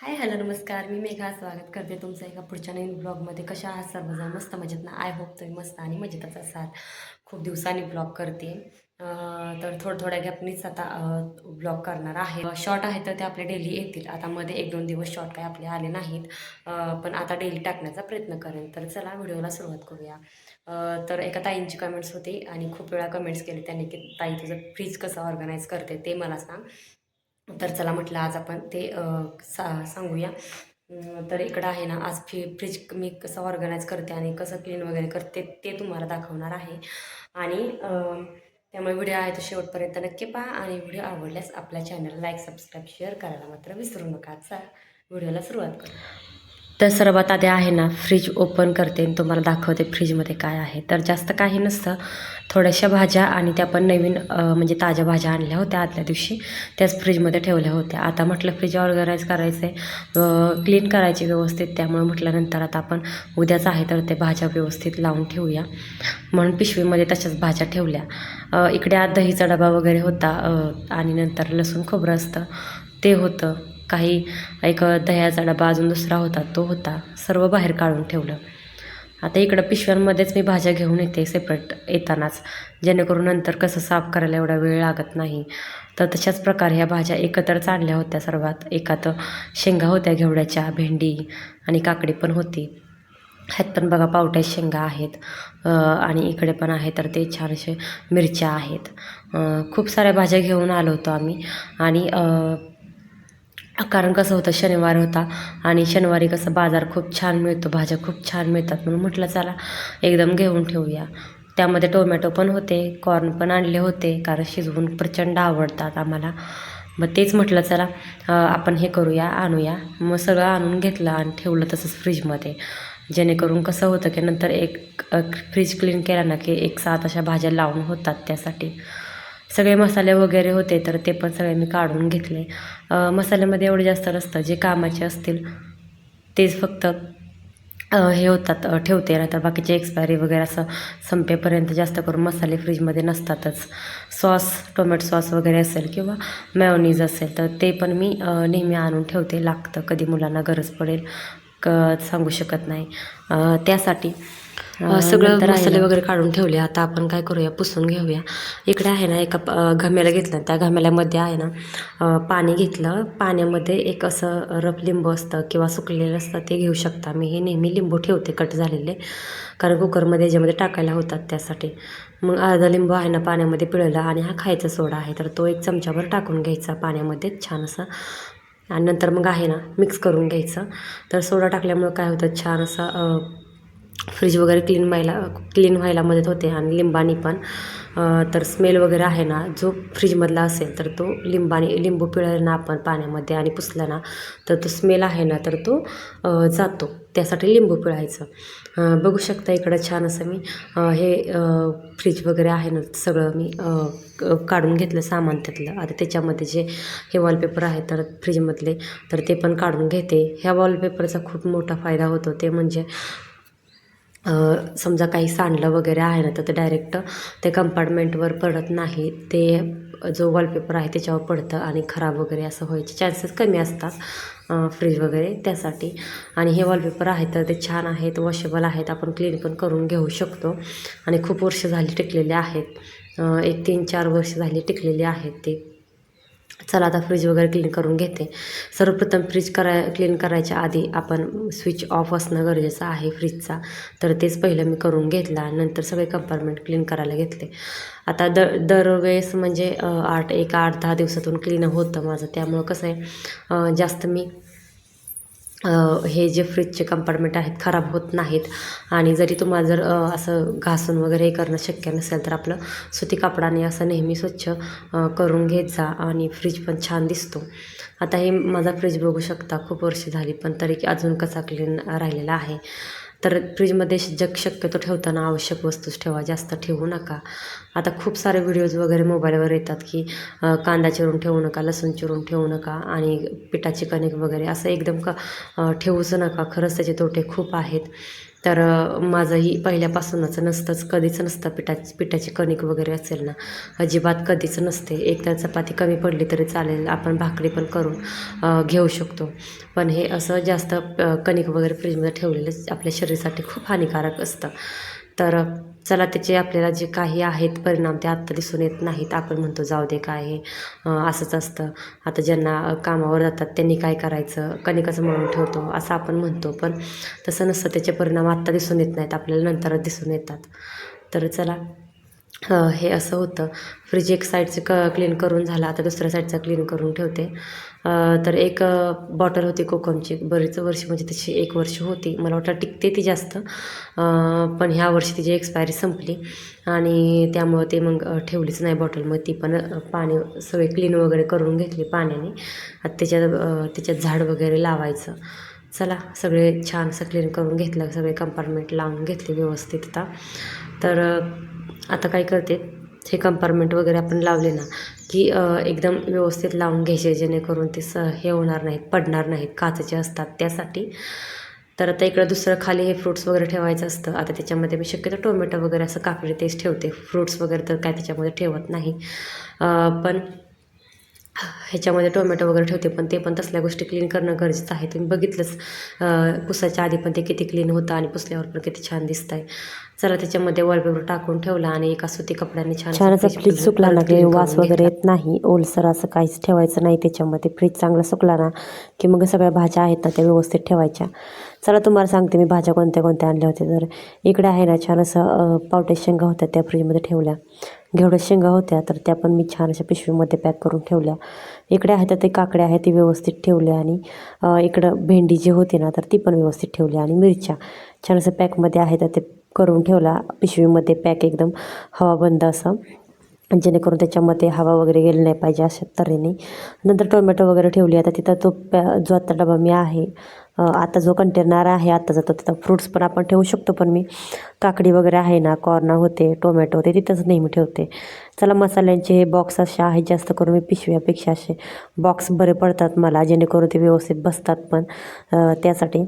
Hi hello नमस्कार. मी मेघा. स्वागत करते तुमचं एका पुढच्या नवीन ब्लॉगमध्ये. कशा आहात सर्वजण? मस्त मजेत ना? आय होप तुम्ही मस्त आणि मजेतच असाल. खूप दिवसांनी ब्लॉग करते. तर थोडं थोड्या गॅपनीच आता ब्लॉग करणार आहे. शॉर्ट आहे तर ते आपले डेली येतील. आता मध्ये एक दोन दिवस शॉर्ट काही आपले आले नाहीत. पण आता डेली टाकण्याचा प्रयत्न करेन. तर चला व्हिडिओला सुरुवात करूया. तर एका ताईंची कमेंट्स होती आणि खूप वेळा कमेंट्स केले त्यांनी की ताई तुझं फ्रीज कसं ऑर्गनाईज करते? ते मला सांग. तर चला म्हटलं आज आपण ते सा सांगूया. तर इकडं आहे ना आज फ्री फ्रीज मी कसं ऑर्गनाईज करते आणि कसं क्लीन वगैरे करते ते तुम्हाला दाखवणार आहे. आणि त्यामुळे व्हिडिओ आहे तो शेवटपर्यंत नक्की पहा आणि व्हिडिओ आवडल्यास आपल्या चॅनलला लाईक सबस्क्राईब शेअर करायला मात्र विसरू नका. चा व्हिडिओला सुरुवात करू तर सर्वात आधी आहे ना फ्रीज ओपन करते आणि तुम्हाला दाखवते फ्रीजमध्ये काय आहे. तर जास्त काही नसतं. थोड्याशा भाज्या आणि त्या पण नवीन म्हणजे ताज्या भाज्या आणल्या होत्या आदल्या दिवशी. त्याच फ्रीजमध्ये ठेवल्या होत्या. आता म्हटलं फ्रीज ऑर्गनाईज करायचं आहे क्लीन करायची व्यवस्थित. त्यामुळे म्हटल्यानंतर आता आपण उद्याच आहे तर ते भाज्या व्यवस्थित लावून ठेवूया. म्हणून पिशवीमध्ये तशाच भाज्या ठेवल्या. इकडे आत दहीचा डबा वगैरे होता. आणि नंतर लसूण खोबरं असतं. ते होतं. काही एक दह्याचा डबा अजून दुसरा होता तो होता. सर्व बाहेर काढून ठेवलं. आता इकडं पिशव्यांमध्येच मी भाज्या घेऊन येते सेपरेट येतानाच. जेणेकरून नंतर कसं साफ करायला एवढा वेळ लागत नाही. तर तशाच प्रकारे ह्या भाज्या एकत्रच आणल्या होत्या सर्वात. एकात शेंगा होत्या घेवड्याच्या भेंडी आणि काकडी पण होती. ह्यात पण बघा पावट्या शेंगा आहेत. आणि इकडे पण आहे तर ते छान असे मिरच्या आहेत. खूप साऱ्या भाज्या घेऊन आलो होतो आम्ही. आणि कारण कसं होतं शनिवार होता आणि शनिवारी कसं बाजार खूप छान मिळतो भाज्या खूप छान मिळतात म्हणून म्हटलं चला एकदम घेऊन ठेवूया. त्यामध्ये टोमॅटो पण होते कॉर्न पण आणले होते कारण शिजवून प्रचंड आवडतात आम्हाला. मग तेच म्हटलं चला आपण हे करूया आणूया. मग सगळं आणून घेतलं आणि ठेवलं तसंच फ्रीजमध्ये. जेणेकरून कसं होतं की नंतर एक फ्रीज क्लीन केला ना की एक सात अशा भाज्या लावून होतात त्यासाठी. सगळे मसाले वगैरे होते तर ते पण सगळे मी काढून घेतले. मसाल्यामध्ये एवढे जास्त नसतं जे कामाचे असतील तेच फक्त हे होतात ठेवते. नाही तर बाकीचे एक्सपायरी वगैरे असं संपेपर्यंत जास्त करून मसाले फ्रीजमध्ये नसतातच. सॉस टोमॅटो सॉस वगैरे असेल किंवा मॅओनीज असेल तर ते पण मी नेहमी आणून ठेवते. लागतं कधी मुलांना गरज पडेल क सांगू शकत नाही. त्यासाठी सगळं मसाले वगैरे काढून ठेवले. आता आपण काय करूया? पुसून घेऊया. इकडे आहे ना एका अ, घमेला घेतलं. त्या घमेल्यामध्ये आहे ना पाणी घेतलं. पाण्यामध्ये एक असं रफ लिंबू असतं किंवा सुकलेलं असतं ते घेऊ शकता. मी हे नेहमी लिंबू ठेवते कट झालेले. कारण कुकरमध्ये याच्यामध्ये टाकायला होतात त्यासाठी. मग अर्धा लिंबू आहे ना पाण्यामध्ये पिळला आणि हा खायचा सोडा आहे. तर तो एक चमचाभर टाकून घ्यायचा पाण्यामध्ये छान असं. आणि नंतर मग आहे ना मिक्स करून घ्यायचं. तर सोडा टाकल्यामुळं काय होतं? छान असं फ्रीज वगैरे क्लीन व्हायला क्लीन व्हायला मदत होते आणि लिंबानी पण. तर स्मेल वगैरे आहे ना जो फ्रीजमधला असेल तर तो लिंबानी लिंबू पिळलं ना आपण पाण्यामध्ये आणि पुसला ना तर तो स्मेल आहे ना तर तो जातो. त्यासाठी लिंबू पिळायचं. बघू शकता इकडं छान असं मी हे फ्रीज वगैरे आहे ना सगळं मी काढून घेतलं सामान त्यातलं. आता त्याच्यामध्ये जे हे वॉलपेपर आहे तर फ्रीजमधले तर ते पण काढून घेते. ह्या वॉलपेपरचा खूप मोठा फायदा होतो ते म्हणजे समजा काही सांडलं वगैरे आहे ना तर ते डायरेक्ट ते कंपार्टमेंटवर पडत नाही ते जो वॉलपेपर आहे त्याच्यावर पडतं आणि खराब वगैरे असं व्हायचे चान्सेस कमी असतात फ्रीज वगैरे त्यासाठी. आणि हे वॉलपेपर आहेत तर ते छान आहेत वॉशेबल आहेत आपण क्लीन पण करून घेऊ शकतो. आणि खूप वर्ष झाली टिकलेले आहेत. एक तीन चार वर्ष झाली टिकलेले आहेत ते. चला आता फ्रीज वगैरे क्लीन करून घेते. सर्वप्रथम फ्रीज कराय क्लीन करायच्या आधी आपण स्विच ऑफ असणं गरजेचं आहे फ्रीजचा तर तेच पहिलं मी करून घेतला नंतर सगळे कंपार्टमेंट क्लीन करायला घेतले. आता द दरवेळेस म्हणजे आठ एक आठ दहा दिवसातून क्लीन होतं माझं. त्यामुळं कसं आहे जास्त मी हे जे फ्रीजचे कंपार्टमेंट आहेत खराब होत नाहीत. आणि जरी तुम्हाला जर असं घासून वगैरे हे करणं शक्य नसेल तर आपलं सुती कापडाने असं नेहमी स्वच्छ करून घेत जा आणि फ्रीज पण छान दिसतो. आता हे माझा फ्रीज बघू शकता खूप वर्ष झाली पण तरी अजून कसा क्लीन राहिलेला आहे. तर फ्रीजमध्ये जग शक्यतो ठेवताना आवश्यक वस्तूच ठेवा जास्त ठेवू नका. आता खूप सारे व्हिडिओज वगैरे मोबाईलवर येतात की कांदा चिरून ठेवू नका लसूण चिरून ठेवू नका आणि पिठाची कणिक वगैरे असं एकदम का ठेवूच नका. खरंच त्याचे तोटे खूप आहेत. तर माझंही पहिल्यापासूनच नसतंच कधीच नसतं पिठा पिठाची कणिक वगैरे असेल ना अजिबात कधीच नसते. एक तर चपाती कमी पडली तरी चालेल आपण भाकरी पण करून घेऊ शकतो. पण हे असं जास्त कणिक वगैरे फ्रीजमध्ये ठेवलेलं आपल्या शरीरासाठी खूप हानिकारक असतं. तर चला त्याचे आपल्याला जे काही आहेत परिणाम ते आत्ता दिसून येत नाहीत. आपण म्हणतो जाऊ दे काय असंच असतं. आता ज्यांना कामावर जातात त्यांनी काय करायचं? कणिकाचं म्हणून ठेवतो असं आपण म्हणतो. पण तसं नसतं. त्याचे परिणाम आत्ता दिसून येत नाहीत. आपल्याला नंतरच दिसून येतात. तर चला हे असं होतं. फ्रीज एक साईडचं क क्लीन करून झाला आता दुसऱ्या साईडचा क्लीन करून ठेवते. तर एक बॉटल होती कोकमची. बरीच वर्ष म्हणजे तशी एक वर्ष होती. मला वाटतं टिकते ती जास्त. पण ह्या वर्षी तिची एक्सपायरी संपली. आणि त्यामुळं ते मग ठेवलीच नाही बॉटल मग ती पण पाणी सगळे क्लीन वगैरे करून घेतली पाण्याने. आता त्याच्यात त्याच्यात झाड वगैरे लावायचं. चला सगळे छान असं क्लीन करून घेतलं. सगळे कंपार्टमेंट लावून घेतले व्यवस्थित आता. तर आता काय करते हे कंपार्टमेंट वगैरे आपण लावले ना की एकदम व्यवस्थित लावून घ्यायचे जेणेकरून ते स हे होणार नाहीत पडणार नाहीत काचेचे असतात त्यासाठी. तर आता इकडं दुसरं खाली हे फ्रूट्स वगैरे ठेवायचं असतं. आता त्याच्यामध्ये मी शक्यतो टोमॅटो वगैरे असं काकडी तेच ठेवते. फ्रूट्स वगैरे तर काय त्याच्यामध्ये ठेवत नाही. पण ह्याच्यामध्ये टोमॅटो वगैरे ठेवते पण ते पण तसल्या गोष्टी क्लीन करणं गरजेचं आहे. तुम्ही बघितलंच पुसायच्या आधी पण ते किती क्लीन होतं आणि पुसल्यावर पण किती छान दिसत आहे चला त्याच्यामध्ये वॉलपेपर टाकून ठेवला आणि एका सुती कपड्याने छान छान असं असं fridge फ्रीज सुकला ना की वास वगैरे. येत नाही ओलसर असं काहीच ठेवायचं नाही त्याच्यामध्ये फ्रीज चांगला सुकला ना की मग सगळ्या भाज्या आहेत ना त्या व्यवस्थित ठेवायच्या. चला तुम्हाला सांगते मी भाज्या कोणत्या कोणत्या आणल्या होत्या. तर इकडे आहे ना छान असं अं, पावट्या शेंगा होत्या त्या फ्रीजमध्ये ठेवल्या. घेवड्या शेंगा होत्या तर त्या पण मी छान अशा पिशवीमध्ये पॅक करून ठेवल्या. इकडे आहेत ते काकड्या आहेत ती व्यवस्थित ठेवल्या आणि इकडं भेंडी जी होती ना तर ती पण व्यवस्थित ठेवली आणि मिरच्या. छान असं पॅकमध्ये आहेत ते करून ठेवला. पिशवीमध्ये पॅक एकदम हवा बंद असं. जेणेकरून त्याच्यामध्ये हवा वगैरे गेली नाही पाहिजे अशा तऱ्हेने. नंतर टोमॅटो वगैरे ठेवली. आता तिथं तो पॅ जो आत्ता डबा मी आहे आता जो कंटेनर आहे आता जातो तिथं फ्रूट्स पण आपण ठेवू शकतो पण मी काकडी वगैरे आहे ना कॉर्न होते टोमॅटो होते तिथंच नेहमी ठेवते. चला मसाल्यांचे हे बॉक्स असे आहेत जास्त करून मी पिशव्यापेक्षा असे बॉक्स बरे पडतात मला जेणेकरून ते व्यवस्थित बसतात पण त्यासाठी.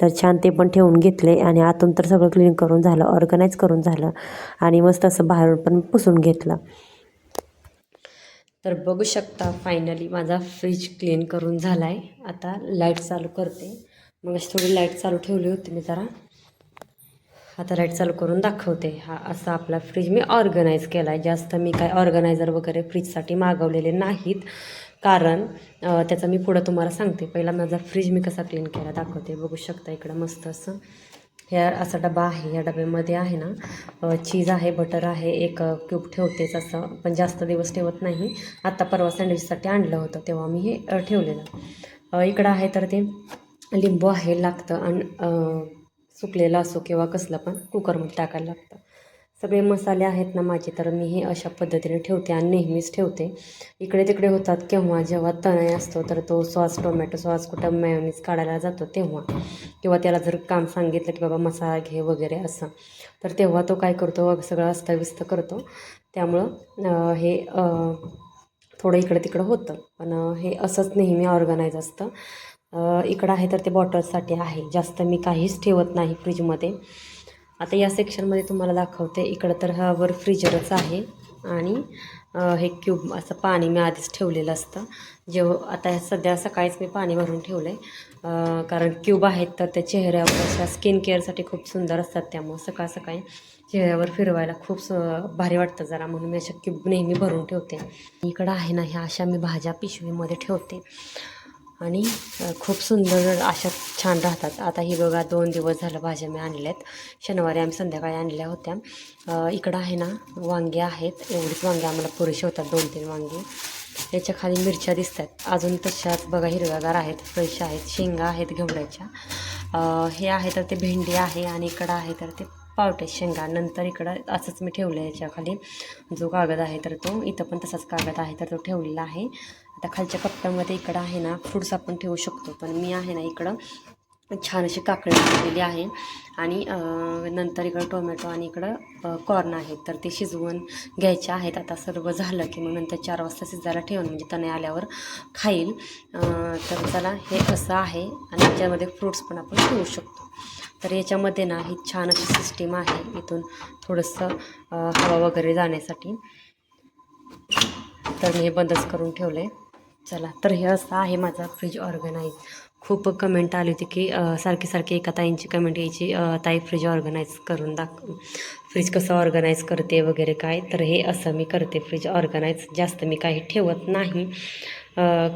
तर छान ते पण ठेवून घेतले आणि आतून तर सगळं क्लीन करून झालं ऑर्गनाईज करून झालं आणि मस्त असं बाहेरून पण पुसून घेतलं. तर बघू शकता फायनली माझा फ्रीज क्लीन करून झाला आहे आता लाइट चालू करते. मग अशी थोडी लाइट चालू ठेवली होती मी जरा. आता लाइट चालू करून दाखवते. हा असा आपला फ्रीज मी ऑर्गनाईज केला आहे जास्त मी काय ऑर्गनायझर वगैरे फ्रीजसाठी मागवलेले नाहीत. कारण त्याचं मी पुढं तुम्हाला सांगते. पहिला माझा फ्रीज मी कसा क्लीन केला दाखवते. बघू शकता इकडं मस्त असं. ह्या असा डबा आहे. या डब्यामध्ये आहे ना चीज आहे बटर आहे एक क्यूब ठेवतेच असं. पण जास्त दिवस ठेवत नाही. आत्ता परवा सँडविचसाठी आणलं होतं. तेव्हा मी हे ठेवलेलं. इकडं आहे तर ते लिंबू आहे लागतं आणि सुकलेलं असो किंवा कसलं पण कुकरमध्ये टाकायला लागतं. सगळे मसाले आहेत ना माझे तर मी हे अशा पद्धतीने ठेवते आणि नेहमीच ठेवते. इकडे तिकडे होतात केव्हा जेव्हा तणय असतो तर तो सॉस टोमॅटो सॉस कुठं मेयोनीज काढायला जातो तेव्हा. किंवा त्याला जर काम सांगितलं की बाबा मसाला घे वगैरे असं तर तेव्हा तो काय करतो सगळं अस्ताव्यस्त करतो. त्यामुळं हे थोडं इकडं तिकडं होतं. पण हे असंच नेहमी ऑर्गनाईज असतं. इकडं आहे तर ते बॉटल्ससाठी आहे. जास्त मी काहीच ठेवत नाही फ्रीजमध्ये. आता या सेक्शनमध्ये तुम्हाला दाखवते. इकडं तर ह्यावर फ्रीजरच आहे. आणि हे क्यूब असं पाणी मी आधीच ठेवलेलं असतं. जेव आता सध्या सकाळीच मी पाणी भरून ठेवलं आहे कारण क्यूब आहेत तर त्या चेहऱ्यावर अशा स्किन केअरसाठी खूप सुंदर असतात. त्यामुळं सकाळ सकाळी चेहऱ्यावर फिरवायला खूप स भारी वाटतं जरा. म्हणून मी अशा क्यूब नेहमी भरून ठेवते. इकडं आहे ना ह्या अशा मी भाज्या पिशवीमध्ये ठेवते. आणि खूप सुंदर अशा छान राहतात. आता ही बघा दोन दिवस झालं भाज्या मी आणल्यात. शनिवारी आम्ही संध्याकाळी आणल्या होत्या. इकडं आहे ना वांगे आहेत. एवढीच वांगे आम्हाला पुरेशी होतात दोन तीन वांगे. याच्या खाली मिरच्या दिसतात. अजून तशाच बघा हिरव्यागार आहेत फ्रेश आहेत. शेंगा आहेत घेवड्याच्या हे आहे तर ते भेंडी आहे आणि इकडं आहे तर ते पावटे शेंगा नंतर इकडं असंच मी ठेवलं आहे याच्याखाली. जो कागद आहे तर तो इथं पण तसाच कागद आहे तर तो ठेवलेला आहे. आता खालच्या कप्प्यामध्ये इकडं आहे ना फ्रूट्स आपण ठेवू शकतो. पण मी आहे ना इकडं छान अशी काकडी ठेवलेली आहे. आणि नंतर इकडं टोमॅटो आणि इकडं कॉर्न आहेत. तर ते शिजवून घ्यायचे आहेत. आता सर्व झालं की मग नंतर चार वाजता शिजायला ठेवून म्हणजे तणे आल्यावर खाईल. तर चला हे असं आहे. आणि त्याच्यामध्ये फ्रूट्स पण आपण ठेवू शकतो. तर याच्यामध्ये ना ही छान अशी सिस्टीम आहे. इथून थोडंसं हवा वगैरे जाण्यासाठी. तर मी हे बंदच करून ठेवलं आहे चला तर हे असं आहे माझा फ्रीज ऑर्गनाईज खूप कमेंट आली होती की सारखी सारखी एका ताईंची कमेंट यायची ताई फ्रीज ऑर्गनाईज करून दाख फ्रीज कसं ऑर्गनाईज करते वगैरे काय? तर हे असं मी करते फ्रीज ऑर्गनाईज जास्त मी काही ठेवत नाही.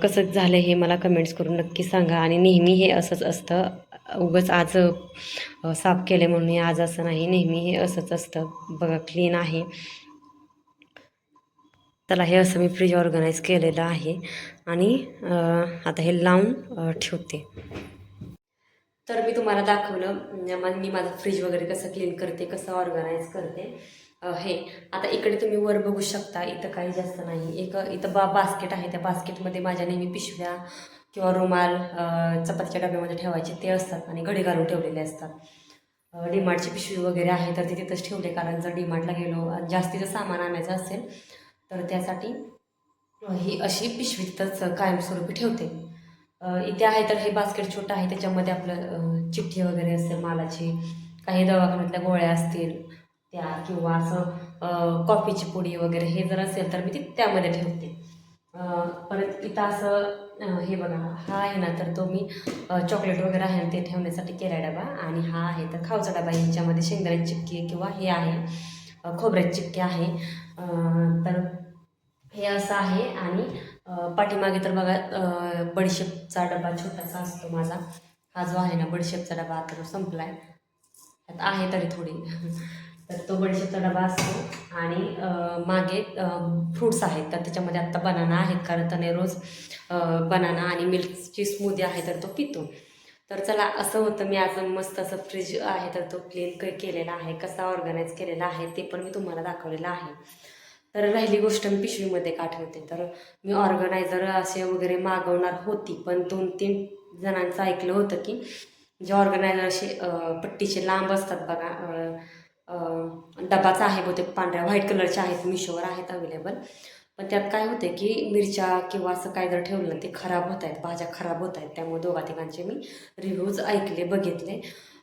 कसं झालं हे मला कमेंट्स करून नक्की सांगा. आणि नेहमी हे असंच असतं. उगंच आज साफ केले म्हणून हे आज असं नाही नेहमी हे असंच असतं. बघा क्लीन आहे. त्याला हे असं मी फ्रीज ऑर्गनाईज केलेलं आहे. आणि आता हे लावून ठेवते. तर मी तुम्हाला दाखवलं मग मी माझं फ्रीज वगैरे कसं क्लीन करते कसं ऑर्गनाईज करते. हे आता इकडे तुम्ही वर बघू शकता इथं काही जास्त नाही. एक इथं बा बास्केट आहे. त्या बास्केटमध्ये माझ्या नेहमी पिशव्या किंवा रुमाल चपातीच्या डब्यामध्ये ठेवायचे ते असतात आणि घडी घालून ठेवलेले असतात. डीमार्टची पिशवी वगैरे आहे तर ते तिथंच ठेवले. कारण जर डीमार्टला गेलो जास्तीचं सामान आणायचं असेल तर त्यासाठी ही अशी पिशवी तिथंच कायमस्वरूपी ठेवते. इथे आहे तर हे बास्केट छोटं आहे. त्याच्यामध्ये आपलं चिठ्ठी वगैरे असते मालाची काही दवाखान्यातल्या गोळ्या असतील त्या किंवा असं कॉफीची पुडी वगैरे हे जर असेल तर मी ती त्यामध्ये ठेवते. परत इथं असं हे बघा हा आहे ना तर तो मी चॉकलेट वगैरे आहे ना ते ठेवण्यासाठी केला डबा. आणि हा आहे तर खाऊचा डबा ह्याच्यामध्ये शेंगदाण्याची चिक्की किंवा हे आहे खोबऱ्याची चिक्की आहे. तर हे असं आहे. आणि पाठीमागे तर बघा बडीशेपचा डबा छोटासा असतो माझा. हा जो आहे ना बडीशेपचा डबा आता तो संपला आहे आहे तरी थोडी. तर तो बडीशेपचा डबा असतो. आणि मागे फ्रूट्स आहेत. तर त्याच्यामध्ये आत्ता बनाना आहेत. कारण त्याने रोज बनाना आणि मिल्कची स्मूदी आहे तर तो पितो. तर चला असं होतं. मी आज मस्त असं फ्रीज आहे तर तो क्लीन क केलेला आहे. कसा ऑर्गनाईज केलेला आहे ते पण मी तुम्हाला दाखवलेलं आहे. तर राहिली गोष्ट मी पिशवीमध्ये का ठेवते? तर मी ऑर्गनायझर असे वगैरे मागवणार होती. पण दोन तीन जणांचं ऐकलं होतं की जे ऑर्गनायझर असे पट्टीचे लांब असतात बघा डबाचा आहे बहुतेक पांढऱ्या व्हाईट कलरच्या आहेत मिशोवर आहेत अवेलेबल पण त्यात काय होते की मिरच्या किंवा असं काय जर ठेवलं ना ते खराब होत आहेत भाज्या खराब होत आहेत. त्यामुळे दोघा तिघांचे मी रिव्ह्यूज ऐकले बघितले.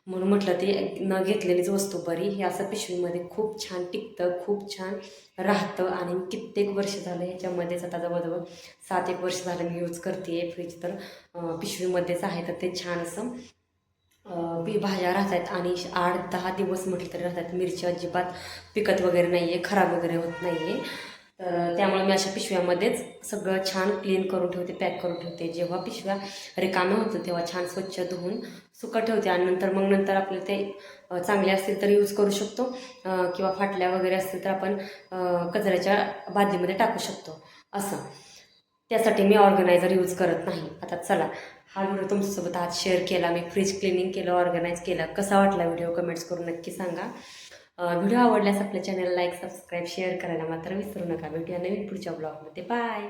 म्हणून म्हटलं ते न घेतलेलीच वस्तू बरी. हे असं पिशवीमध्ये खूप छान टिकतं खूप छान राहतं आणि कित्येक वर्ष झालं ह्याच्यामध्येच आता जवळजवळ सात एक वर्ष झालं मी यूज करते फ्रीज तर पिशवीमध्येच आहे तर ते छान असं बी भाज्या राहतात आणि आठ दहा दिवस म्हटलं तरी राहतात. मिरची अजिबात पिकत वगैरे नाही आहे खराब वगैरे होत नाही आहे तर त्यामुळे मी अशा पिशव्यामध्येच सगळं छान क्लीन करून ठेवते पॅक करून ठेवते. जेव्हा पिशव्या रिकाम्या होतं तेव्हा छान स्वच्छ धुवून सुकं ठेवते आणि नंतर मग नंतर आपल्याला ते चांगले असतील तर यूज करू शकतो. किंवा फाटल्या वगैरे असतील तर आपण कचऱ्याच्या बादलीमध्ये टाकू शकतो. असं. त्यासाठी मी ऑर्गनायझर यूज करत नाही. आता चला. हा व्हिडिओ तुमच्यासोबत आज शेअर केला मी फ्रीज क्लिनिंग केलं ऑर्गनाईज केलं. कसा वाटला व्हिडिओ कमेंट्स करून नक्की सांगा. व्हिडिओ आवडल्यास आपल्या चॅनल लाईक सबस्क्राईब शेअर करायला मात्र विसरू नका. भेटूया नवीन पुढच्या ब्लॉगमध्ये बाय